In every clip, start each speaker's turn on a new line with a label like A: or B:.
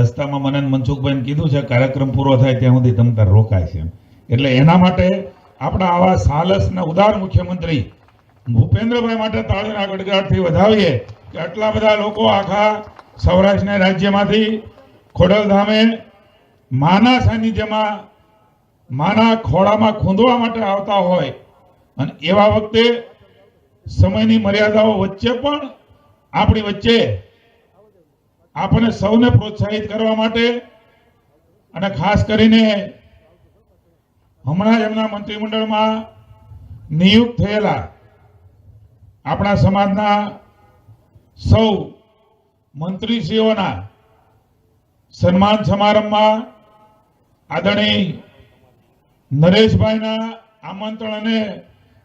A: રસ્તામાં મને મનસુખભાઈને કીધું છે, કાર્યક્રમ પૂરો થાય ત્યાં સુધી તમ તાર રોકાય છે. એટલે એના માટે આપણા આવા સાલસના ઉદાર મુખ્યમંત્રી ભૂપેન્દ્રભાઈ માટે તાળીના ગડગડાટથી વધાવીએ કે આટલા બધા લોકો આખા સૌરાષ્ટ્રના રાજ્યમાંથી ખોડલધામે માના સાનિધ્યમાં, માના ખોળામાં ખૂંદવા માટે આવતા હોય. અને એવા વખતે સમયની મર્યાદાઓ વચ્ચે પણ આપણી વચ્ચે આપણે સૌને પ્રોત્સાહિત કરવા માટે અને ખાસ કરીને હમણાં એમના મંત્રીમંડળમાં નિયુક્ત થયેલા આપણા સમાજના સૌ મંત્રીશ્રીઓના સન્માન સમારંભમાં આદરણીય નરેશભાઈના આમંત્રણ અને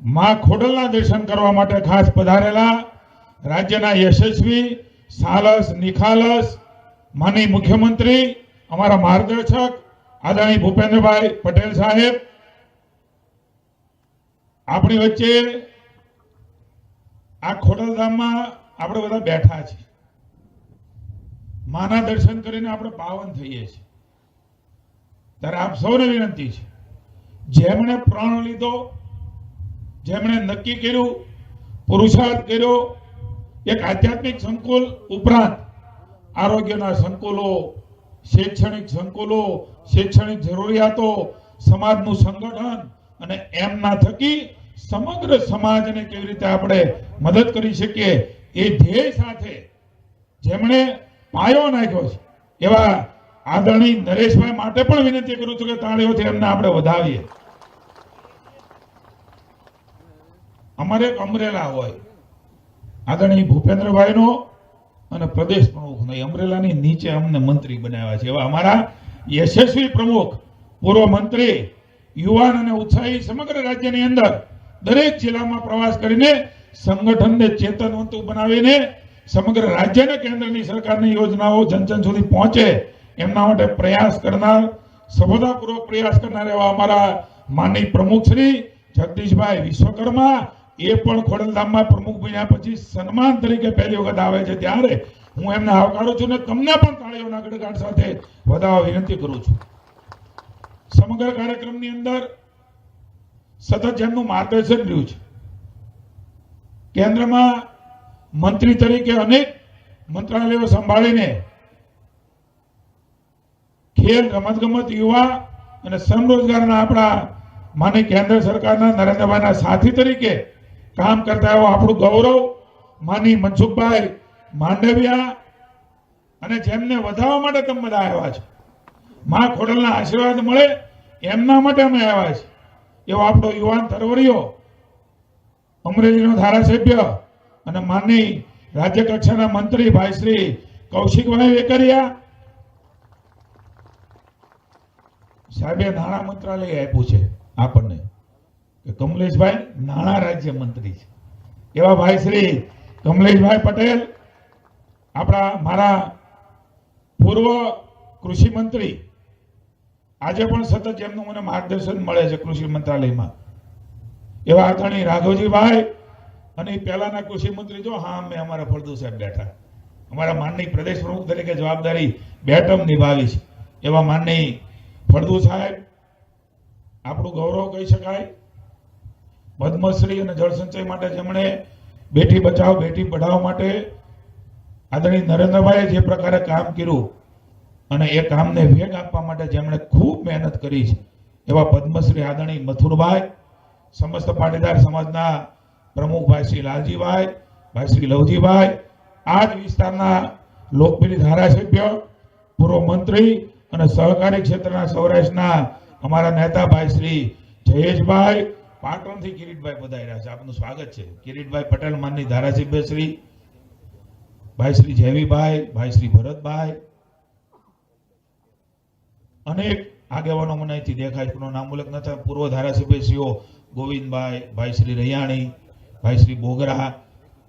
A: મા ખોડલના દર્શન કરવા માટે ખાસ પધારેલા રાજ્યના યશસ્વી સાલસ, નિખાલસ માની મુખ્યમંત્રી, અમારા માર્ગદર્શક, આદરણીય ભૂપેન્દ્રભાઈ પટેલ સાહેબ, આપણી વચ્ચે આ ખોડલધામમાં આપણે બધા બેઠા છીએ. માના દર્શન કરીને આપણે પાવન થઈએ છીએ. ત્યારે આપ સૌને વિનંતી છે, જેમણે પ્રણ લીધો, જેમણે નક્કી કર્યું, પુરુષાર્થ કર્યો એક આધ્યાત્મિક સંકુલ ઉપરાંત આરોગ્યના સંકુલો, શૈક્ષણિક સંકુલો, શૈક્ષણિક જરૂરિયાતો, સમાજનું સંગઠન અને એમના થકી સમગ્ર સમાજને કેવી રીતે આપણે મદદ કરી શકીએ, એ ધ્યેય સાથે જેમણે પાયો નાખ્યો છે. એવા આદરણીય નરેશભાઈ માટે પણ વિનંતી કરું છું કે તાળીઓથી એમને આપણે વધાવીએ. અમારે એક અમરેલા હોય. આદરણીય ભૂપેન્દ્રભાઈનો અને પ્રદેશ પ્રમુખનો અમરેલાની નીચે અમને મંત્રી બનાવ્યા છે. એવા અમારા યશસ્વી પ્રમુખ, પૂર્વ મંત્રી, યુવાન અને ઉત્સાહી સમગ્ર રાજ્યની અંદર દરેક જિલ્લામાં પ્રવાસ કરીને સંગઠનને ચેતનવંતું બનાવીને સમગ્ર રાજ્યને કેન્દ્રની સરકારની યોજનાઓ જન જન સુધી પહોંચે એમના માટે પ્રયાસ કરનાર સફળતાપૂર્વક પ્રયાસ કરનાર એવા અમારા માનનીય પ્રમુખ શ્રી જગદીશભાઈ વિશ્વકર્મા એ પણ ખોડલધામમાં પ્રમુખ બન્યા પછી સન્માન તરીકે પહેલી વખત આવે છે. ત્યારે હું એમને આવકારું છું ને તમને પણ તાળીઓના ગડગાટ સાથે વધારવા વિનંતી કરું છું. સમગ્ર કાર્યક્રમની અંદર સતત એમનું માર્ગદર્શન રહ્યું છે. કેન્દ્રમાં મંત્રી તરીકે અનેક મંત્રાલયો સંભાળીને ખેલ, રમતગમત, યુવા અને શ્રમ રોજગારના આપણા માની કેન્દ્ર સરકારના નરેન્દ્રભાઈના સાથી તરીકે કામ કરતા એવો આપણું ગૌરવ માની મનસુખભાઈ માંડવિયા અને જેમને વધારવા માટે તમે બધા આવ્યા છો. મા ખોડલના આશીર્વાદ મળે એમના માટે અમે આવ્યા છે. એવો આપણો યુવાન તરવરીઓ, અમરેલીનો ધારાસભ્ય અને માનની રાજ્ય કક્ષાના મંત્રી ભાઈ શ્રી કૌશિકભાઈ વેકરિયા સાહેબે નાણાં મંત્રાલય આપ્યું છે આપણને. કે કમલેશભાઈ નાણાં રાજ્ય મંત્રી છે. એવા ભાઈ શ્રી કમલેશભાઈ પટેલ, આપણા મારા પૂર્વ કૃષિ મંત્રી, આજે પણ સતત એમનું મને માર્ગદર્શન મળે છે કૃષિ મંત્રાલયમાં. એવા આદરણીય રાઘવજીભાઈ અને પહેલાના કૃષિ મંત્રી જો, હા, અમે અમારા ફળદુ સાહેબ બેઠા. અમારા માનની પ્રદેશ પ્રમુખ તરીકે જવાબદારી બેટમ નિભાવી છે. એવા માનની ફળદુ સાહેબ, આપણું ગૌરવ કહી શકાય. પદ્મશ્રી અને જળસંચય માટે જેમણે બેટી બચાવ, બેટી પઢાવ માટે આદરણીય નરેન્દ્રભાઈએ જે પ્રકારે કામ કર્યું અને એ કામને વેગ આપવા માટે જેમણે ખૂબ મહેનત કરી છે, એવા પદ્મશ્રી આદરણીય મથુરભાઈ, સમસ્ત પાટીદાર સમાજના પ્રમુખ ભાઈ શ્રી લાલજીભાઈ, ભાઈ શ્રી લવજીભાઈ આ જ વિસ્તારના લોકપ્રિય ધારાસભ્ય, પૂર્વ મંત્રી અને સહકારી ક્ષેત્રના સૌરાષ્ટ્રના અમારા નેતા ભાઈ શ્રી જયેશભાઈ પાટણથી કિરીટભાઈ પધાર્યા છે. આપનું સ્વાગત છે. કિરીટભાઈ પટેલ માનની ધારાસભ્ય શ્રી ભાઈ શ્રી જેવીભાઈ ભાઈ શ્રી ભરતભાઈ અનેક આગેવાનો મને અહીંથી દેખાય છે, નામ ઉલ્લેખ ન થાય. પૂર્વ ધારાસભ્યશ્રીઓ ગોવિંદભાઈ ભાઈ શ્રી રૈયાણી ભાઈ શ્રી બોગરા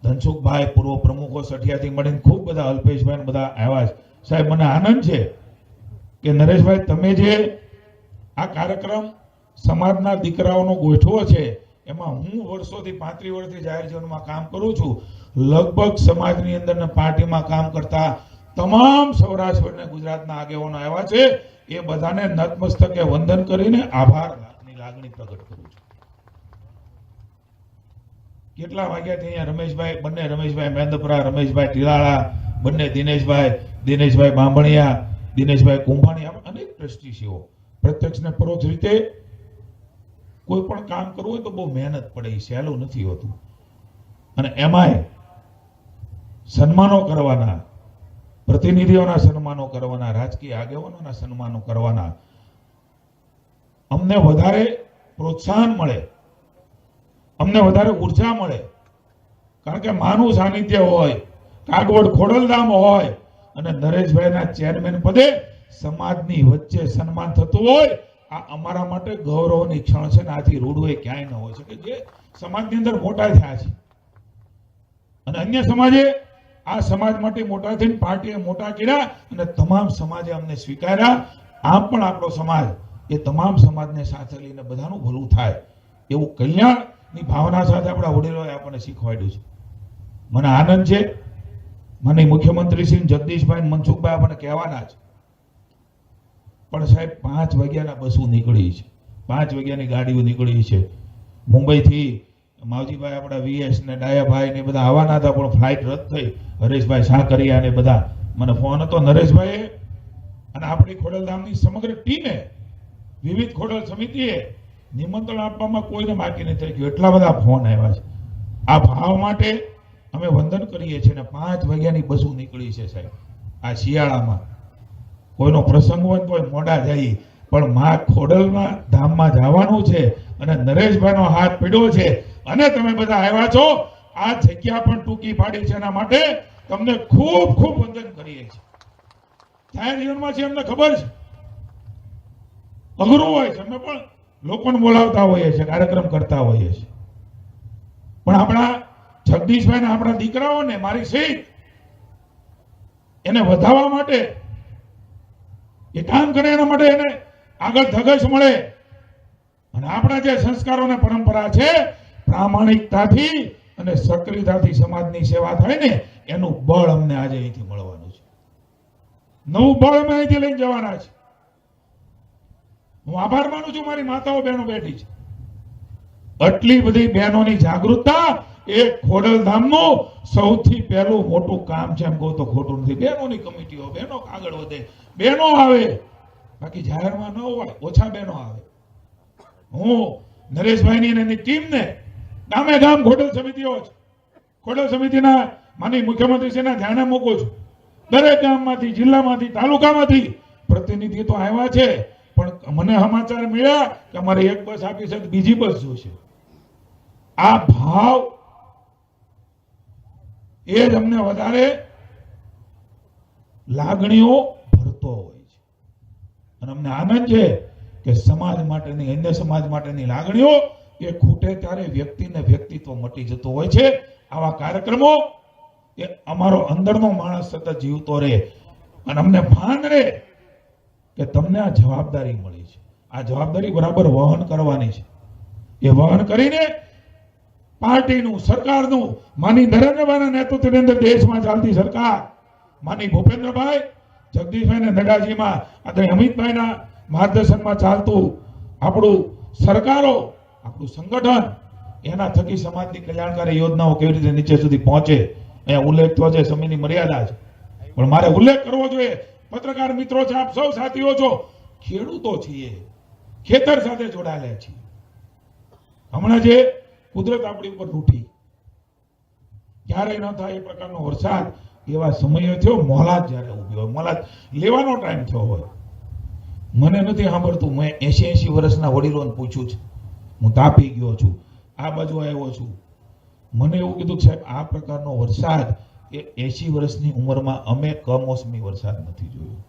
A: ધનસુખભાઈ પૂર્વ પ્રમુખો સઠિયાથી મળીને ખૂબ બધા અલ્પેશભાઈ બધા આવ્યા છે. સાહેબ મને આનંદ છે કે નરેશભાઈ તમે જે આ કાર્યક્રમ સમાજના દીકરાઓનો ગોઠવો છે, એમાં હું વર્ષોથી પાંત્રીસ વર્ષથી જાહેર જીવનમાં કામ કરું છું. લગભગ સમાજની અંદર પાર્ટીમાં કામ કરતા તમામ સૌરાષ્ટ્ર ગુજરાતના આગેવાનો આવ્યા છે. એ બધાને નતમસ્તકે વંદન કરીને આભારની લાગણી પ્રગટ કરું છું. કેટલા વાગ્યાથી અહીંયા રમેશભાઈ, બંને રમેશભાઈ મહેન્દ્રપુરા રમેશભાઈ ટીલાળા, બંને દિનેશભાઈ દિનેશભાઈ બાંભણિયા, દિનેશભાઈ કુંભાણી અનેક ટ્રસ્ટીશીઓ પ્રત્યક્ષ ને પરોક્ષ રીતે કોઈ પણ કામ કરવું હોય તો બહુ મહેનત પડે, એ સહેલું નથી હોતું. અને એમાંય સન્માનો કરવાના, પ્રતિનિધિઓના સન્માનો કરવાના, રાજકીય આગેવાનોના સન્માનો કરવાના, અમને વધારે પ્રોત્સાહન મળે, અમને વધારે ઊર્જા મળે. કારણ કે માનું સાનિધ્ય હોય કાગવડ ખોડલધામ હોય, અને નરેશભાઈના ચેરમેન પદે સમાજની વચ્ચે સન્માન થતું હોય આ અમારા માટે ગૌરવની ક્ષણ છે ને આથી રૂડું એ ક્યાંય ન હોય શકે. જે સમાજની અંદર મોટા થયા છે. અને અન્ય સમાજે આ સમાજ માટે મોટા થઈને પાર્ટીએ મોટા કર્યા અને તમામ સમાજે અમને સ્વીકાર્યા. આમ પણ આપણો સમાજ એ તમામ સમાજને સાથે લઈને બધાનું ભલું થાય. એવું કલ્યાણની ભાવના સાથે આપણા વડીલોએ આપણને શીખવાડ્યું છે. મને આનંદ છે. મને મુખ્યમંત્રી શ્રી જગદીશભાઈ મનસુખભાઈ આપણને કહેવાના છે. પણ સાહેબ, પાંચ વાગ્યાના બસો નીકળી છે. પાંચ વાગ્યાની ગાડીઓ નીકળી છે. મુંબઈથી માવજીભાઈ આપણા વીએસ ને ડાયાભાઈ ને બધા આવવાના હતા, પણ ફ્લાઇટ રદ થઈ. હરેશભાઈ સાકરિયા ને બધા. મને ફોન હતો, નરેશભાઈએ. અને આપણી ખોડલધામની સમગ્ર ટીમે, વિવિધ ખોડલ સમિતિએ નિમંત્રણ આપવામાં કોઈને બાકી નથી થઈ ગયું એટલા બધા ફોન આવ્યા છે. આ ભાવ માટે અમે વંદન કરીએ છીએ ને પાંચ વાગ્યાની બસો નીકળી છે સાહેબ. આ શિયાળામાં. કોઈનો પ્રસંગ હોય તો મોડા જઈએ પણ મા ખોડલમાં ધામમાં જવાનું છે અને નરેશભાઈનો હાથ પીડ્યો છે. અને તમે બધા આવ્યા છો. આ જગ્યા પણ ટૂંકી પાડી છે એના માટે તમને ખૂબ ખૂબ વંદન કરીએ છીએ. જાહેર જીવનમાં છે અમને ખબર છે? અઘરું હોય છે. અમે પણ લોકોને બોલાવતા હોઈએ છીએ, કાર્યક્રમ કરતા હોઈએ છીએ. પણ આપણા જગદીશભાઈ આપણા દીકરાઓને મારી સીટ એને વધાવવા માટે એ કામ કરે એના માટે એને આગળ ધગશ મળે. અને આપણા જે સંસ્કારો ને પરંપરા છે, પ્રામાણિકતાથી અને સક્રિયતાથી સમાજની સેવા થાય ને, એનું બળ અમને આજે અહીંથી મળવાનું છે. નવું બળ અમે અહીંથી લઈને જવાના છે. હું આભાર માનું છું, મારી માતાઓ, બહેનો બેઠી છે. આટલી બધી બહેનોની જાગૃતતા એ ખોડલધામનું સૌથી પહેલું મોટું કામ છે એમ કહું તો ખોટું નથી. બહેનોની કમિટીઓ, બહેનો આગળ વધે. બહેનો આવે, બાકી જાહેરમાં ન હોય, ઓછા બહેનો આવે. હું નરેશભાઈની અને એની ટીમને ગામે ગામ ખોડલ સમિતિઓ છે ખોડલ સમિતિના માની મુખ્યમંત્રીશ્રીના ધ્યાને મૂકું છું. દરેક ગામમાંથી, જિલ્લામાંથી, તાલુકામાંથી પ્રતિનિધિ તો આવ્યા છે, પણ મને સમાચાર મળ્યા કે અમારે એક બસ આપી છે બીજી બસ જોશે. આ ભાવ એ જ અમને વધારે લાગણીઓ ભરતો હોય છે. અને અમને આનંદ છે કે સમાજ માટેની અન્ય સમાજ માટેની લાગણીઓ એ ખૂટે ત્યારે વ્યક્તિને વ્યક્તિત્વ મટી જતો હોય છે. આવા કાર્યક્રમો એ અમારો અંદરનો માણસ સતત જીવતો રહે. અને અમને ભાન રહે કે તમને આ જવાબદારી મળી છે. આ જવાબદારી બરાબર વહન કરવાની છે. એ વહન કરીને પાર્ટીનું સરકારનું માની નરેન્દ્રભાઈના નેતૃત્વની અંદર દેશમાં ચાલતી સરકાર. માની ભૂપેન્દ્રભાઈ, જગદીશભાઈ નડાજીમાં અને અમિતભાઈના માર્ગદર્શનમાં ચાલતું આપણું સરકારો, આપણું સંગઠન, એના થકી સમાજની કલ્યાણકારી યોજનાઓ કેવી રીતે નીચે સુધી પહોંચે, અહીંયા ઉલ્લેખ થયો છે, સમયની મર્યાદા છે. પણ મારે ઉલ્લેખ કરવો જોઈએ, પત્રકાર મિત્રો છે, આપ સૌ સાથીઓ છો, ખેડૂતો છીએ, ખેતર સાથે જોડાયેલા છીએ. હમણાં જે કુદરત આપણી ઉપર રૂઠી. ક્યારેય ન થાય એ પ્રકારનો વરસાદ, એવા સમયે થયો મોલાદ જ્યારે ઊભી હોય મોલાદ લેવાનો ટાઈમ થયો હોય. મને નથી સાંભળતું, મેં એસી એસી વર્ષના વડીલોને પૂછ્યું છે. હું તાપી ગયો છું. આ બાજુ આવ્યો છું. મને એવું કીધું, સાહેબ, આ પ્રકારનો વરસાદ એ એસી વર્ષની ઉંમરમાં અમે કમોસમી વરસાદ નથી જોયો.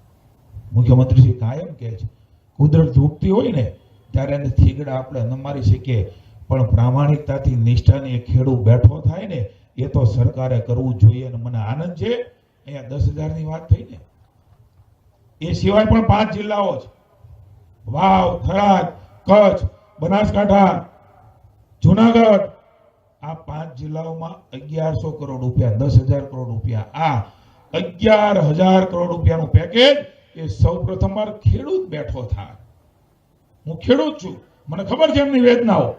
A: મુખ્યમંત્રીશ્રી કાયમ કહે છે, કુદરત ઝૂકતી હોય ને, ત્યારે એને થીગડા આપણે ન મારી શકીએ. પણ પ્રામાણિકતાથી નિષ્ઠાની ખેડૂત બેઠો થાય ને, એ તો સરકારે કરવું જોઈએ અને મને આનંદ છે. અહીંયા દસ હજારની વાત થઈ ને. એ સિવાય પણ પાંચ જિલ્લાઓ છે. વાવ, થરાદ, કચ્છ, બનાસકાંઠા, જુનાગઢ. આ પાંચ જિલ્લાઓમાં અગિયારસો કરોડ રૂપિયા, દસ હજાર કરોડ રૂપિયા. આ અગિયાર હજાર કરોડ રૂપિયાનું પેકેજ એ સૌ પ્રથમવાર ખેડૂત બેઠો થાય. હું ખેડૂત છું. મને ખબર છે એમની વેદનાઓ.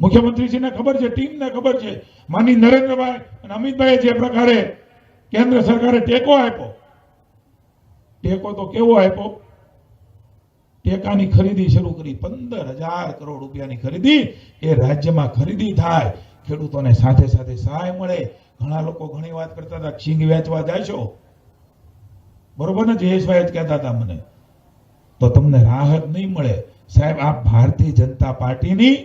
A: મુખ્યમંત્રીશ્રીને ખબર છે, ટીમને ખબર છે. માની નરેન્દ્રભાઈ અને અમિતભાઈએ જે પ્રકારે કેન્દ્ર સરકારે ટેકો આપ્યો, ટેકો તો કેવો આપ્યો? ટેકાની ખરીદી શરૂ કરી, પંદર હજાર કરોડ રૂપિયાની ખરીદી એ રાજ્યમાં ખરીદી થાય. ખેડૂતોને સાથે સાથે સહાય મળે. ઘણા લોકો ઘણી વાત કરતા હતા સિંગ વેચવા જાશો બરોબર ને જયેશભાઈ જ કહેતા હતા મને. તો તમને રાહત નહીં મળે. સાહેબ, આ ભારતીય જનતા પાર્ટીની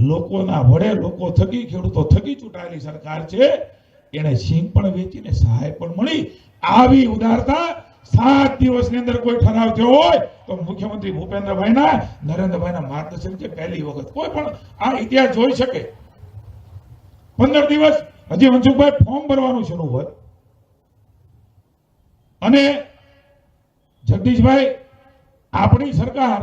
A: લોકોના વડે લોકો થકી ખેડૂતો થકી ચૂંટાયેલી સરકાર છે. એને સિંહ પણ વેચીને સહાય પણ મળી. આવી ઉદારતા સાત દિવસની અંદર કોઈ ઠરાવ થયો હોય તો મુખ્યમંત્રી ભૂપેન્દ્રભાઈના, નરેન્દ્રભાઈના માર્ગદર્શન છે પહેલી વખત. કોઈ પણ આ ઇતિહાસ જોઈ શકે. પંદર દિવસ હજી મનસુખભાઈ ફોર્મ ભરવાનું શરૂ હોય. અને જગદીશભાઈ, આપણી સરકાર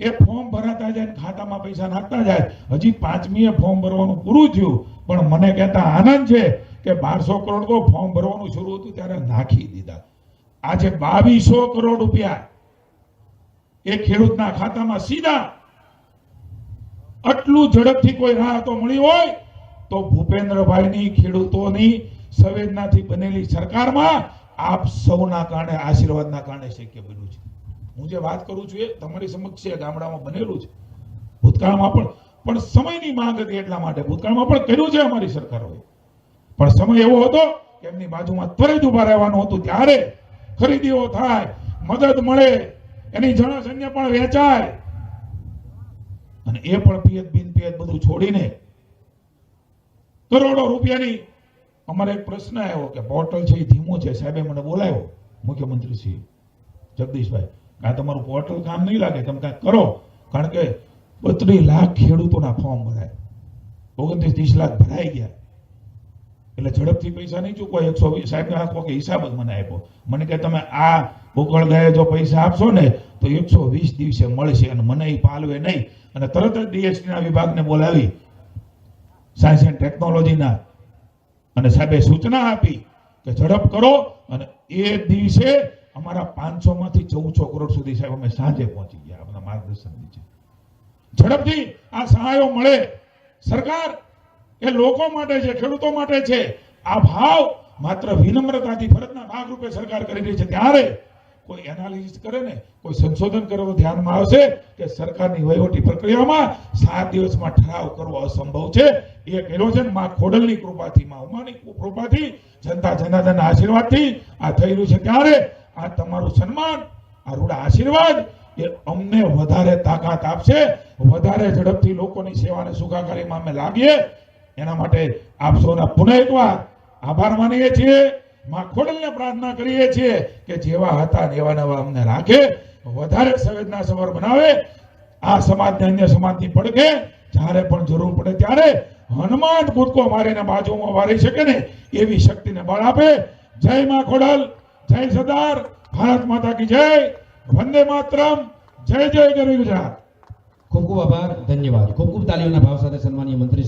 A: એ ફોર્મ ભરાતા જાય ખાતામાં પૈસા નાખતા જાય. હજી પાંચમીએ ફોર્મ ભરવાનું પૂરું થયું, પણ મને કહેતા આનંદ છે કે બારસો કરોડ તો ફોર્મ ભરવાનું શરૂ હતું ત્યારે નાખી દીધા. આજે બાવીસો કરોડ રૂપિયા એ ખેડૂતના ખાતામાં સીધા. આટલું ઝડપથી કોઈ રાહતો મળી હોય તો ભૂપેન્દ્રભાઈની ખેડૂતોની સંવેદનાથી બનેલી સરકારમાં આપ સૌના કારણે, આશીર્વાદના કારણે શક્ય બન્યું છે. હું જે વાત કરું છું એ તમારી સમક્ષ છે, ગામડામાં બનેલું છે. ભૂતકાળમાં પણ પણ સમયની માંગ હતી એટલા માટે. ભૂતકાળમાં પણ કર્યું છે અમારી સરકારોએ. પણ સમય એવો હતો કે એમની બાજુમાં ત્વરિત ઊભા રહેવાનું હતું. ત્યારે ખરીદીઓ થાય, મદદ મળે, એની જનસૈન્ય પણ વેચાય. અને એ પણ પિયત બિન પિયત બધું છોડીને કરોડો રૂપિયાની અમારે એક પ્રશ્ન આવ્યો કે પોર્ટલ છે એ ધીમું છે. સાહેબે મને બોલાવ્યો મુખ્યમંત્રી શ્રી જગદીશભાઈ આ તમારું પોર્ટલ કામ નહીં લાગે, તમે કાંઈક કરો. કારણ કે બત્રીસ લાખ ખેડૂતોના ફોર્મ ભરાય. ઓગણત્રીસ, ત્રીસ લાખ ભરાઈ ગયા. એટલે ઝડપથી પૈસા નહીં ચૂકવાય. એકસો વીસ સાહેબ આખો કે હિસાબ જ મને આપ્યો. મને કે તમે આ ઉકળ ગયા જો પૈસા આપશો ને, તો એકસો વીસ દિવસે મળશે અને મને એ પાલવે નહીં. અને તરત જ ડીએસટીના વિભાગને બોલાવી. સાયન્સ એન્ડ ટેકનોલોજીના અને સાહેબે સૂચના આપી કે ઝડપ કરો અને એ દિવસે અમારા પાંચસો માંથી ચૌદસો કરોડ સુધી સાહેબ અમે સાંજે પહોંચી ગયા આપણા માર્ગદર્શન નીચે. ઝડપથી આ સહાયો મળે. સરકાર એ લોકો માટે છે, ખેડૂતો માટે છે. આ ભાવ માત્ર વિનમ્રતાથી, ફરજના ભાગરૂપે સરકાર કરી રહી છે. ત્યારે કોઈ એનાલિસિસ કરે ને, કોઈ સંશોધન કરે તો ધ્યાનમાં આવશે કે સરકારની વહીવટી પ્રક્રિયામાં સાત દિવસમાં ઠરાવ કરવો અસંભવ છે. એ કર્યો માં ખોડલની કૃપાથી, માં ઉમાની કૃપાથી, જનતા જનાર્દનના આશીર્વાદથી આ થઈ રહ્યું છે. ત્યારે આ તમારું સન્માન, આ રૂડા આશીર્વાદ, એ અમને વધારે તાકાત આપશે. વધારે ઝડપથી લોકોની સેવાને સુખાકારીમાં અમે લાગીએ એના માટે આપ સૌના પુનઃ એકવાર આભાર માનીએ છીએ. માં ખોડલને પ્રાર્થના કરીએ છીએ કે જેવા હતા એવા નવા અમને રાખે. વધારે સંવેદના સવર બનાવે આ સમાજને અન્ય સમાજની પડકે. જ્યારે પણ જરૂર પડે ત્યારે હનુમાન કૂદકો મારીને બાજુમાં વારી શકે ને એવી શક્તિને બળ આપે. જય માં ખોડલ. જય સરદાર, ભારત માતા કી જય, વંદે માતરમ, જય જય ગરવી ગુજરાત.
B: ખૂબ ખૂબ આભાર, ધન્યવાદ. ખૂબ ખૂબ તાલીઓના ભાવ સાથે સન્માનીય મંત્રી